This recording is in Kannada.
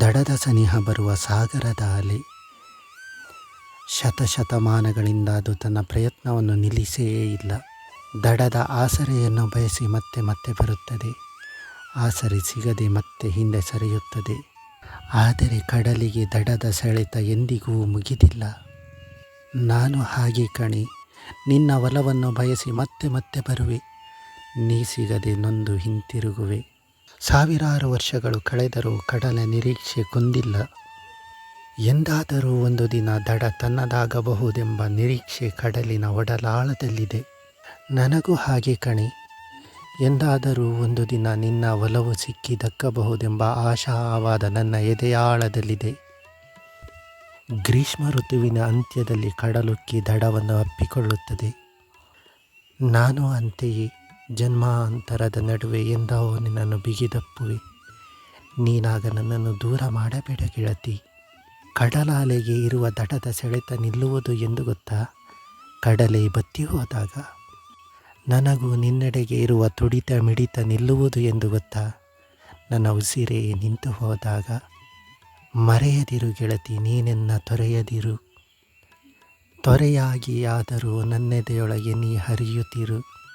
ದಡದ ಸನಿಹ ಬರುವ ಸಾಗರದ ಅಲೆ. ಶತಶತಮಾನಗಳಿಂದ ಅದು ತನ್ನ ಪ್ರಯತ್ನವನ್ನು ನಿಲ್ಲಿಸೇ ಇಲ್ಲ. ದಡದ ಆಸರೆಯನ್ನು ಬಯಸಿ ಮತ್ತೆ ಮತ್ತೆ ಬರುತ್ತದೆ. ಆಸರೆ ಸಿಗದೆ ಮತ್ತೆ ಹಿಂದೆ ಸರಿಯುತ್ತದೆ. ಆದರೆ ಕಡಲಿಗೆ ದಡದ ಸೆಳೆತ ಎಂದಿಗೂ ಮುಗಿದಿಲ್ಲ. ನಾನು ಹಾಗೆ ಕಣೆ. ನಿನ್ನ ಒಲವನ್ನು ಬಯಸಿ ಮತ್ತೆ ಮತ್ತೆ ಬರುವೆ. ನೀ ಸಿಗದೆ ನೊಂದು ಹಿಂತಿರುಗುವೆ. ಸಾವಿರಾರು ವರ್ಷಗಳು ಕಳೆದರೂ ಕಡಲ ನಿರೀಕ್ಷೆ ಕುಂದಿಲ್ಲ. ಎಂದಾದರೂ ಒಂದು ದಿನ ದಡ ತನ್ನದಾಗಬಹುದೆಂಬ ನಿರೀಕ್ಷೆ ಕಡಲಿನ ಒಡಲಾಳದಲ್ಲಿದೆ. ನನಗೂ ಹಾಗೆ ಕಣೆ. ಎಂದಾದರೂ ಒಂದು ದಿನ ನಿನ್ನ ಒಲವು ಸಿಕ್ಕಿ ದಕ್ಕಬಹುದೆಂಬ ಆಶಾವಾದ ನನ್ನ ಎದೆಯಾಳದಲ್ಲಿದೆ. ಗ್ರೀಷ್ಮ ಋತುವಿನ ಅಂತ್ಯದಲ್ಲಿ ಕಡಲುಕ್ಕಿ ದಡವನ್ನು ಅಪ್ಪಿಕೊಳ್ಳುತ್ತದೆ. ನಾನು ಅಂತೆಯೇ. ಜನ್ಮಾಂತರದ ನಡುವೆ ಎಂದೋ ನಿನ್ನನ್ನು ಬಿಗಿದಪ್ಪುವೆ. ನೀನಾಗ ನನ್ನನ್ನು ದೂರ ಮಾಡಬೇಡ ಗೆಳತಿ. ಕಡಲಾಲೆಗೆ ಇರುವ ದಟದ ಸೆಳೆತ ನಿಲ್ಲುವುದು ಎಂದು ಗೊತ್ತಾ? ಕಡಲೆ ಬತ್ತಿ ಹೋದಾಗ ನನಗೂ ನಿನ್ನೆಡೆಗೆ ಇರುವ ತುಡಿತ ಮಿಡಿತ ನಿಲ್ಲುವುದು ಎಂದು ಗೊತ್ತಾ? ನನ್ನ ಉಸಿರೇ ನಿಂತು ಹೋದಾಗ ಮರೆಯದಿರು ಗೆಳತಿ, ನೀನೆನ್ನ ತೊರೆಯದಿರು. ತೊರೆಯಾಗಿ ಆದರೂ ನನ್ನೆದೆಯೊಳಗೆ ನೀ ಹರಿಯುತ್ತಿರು.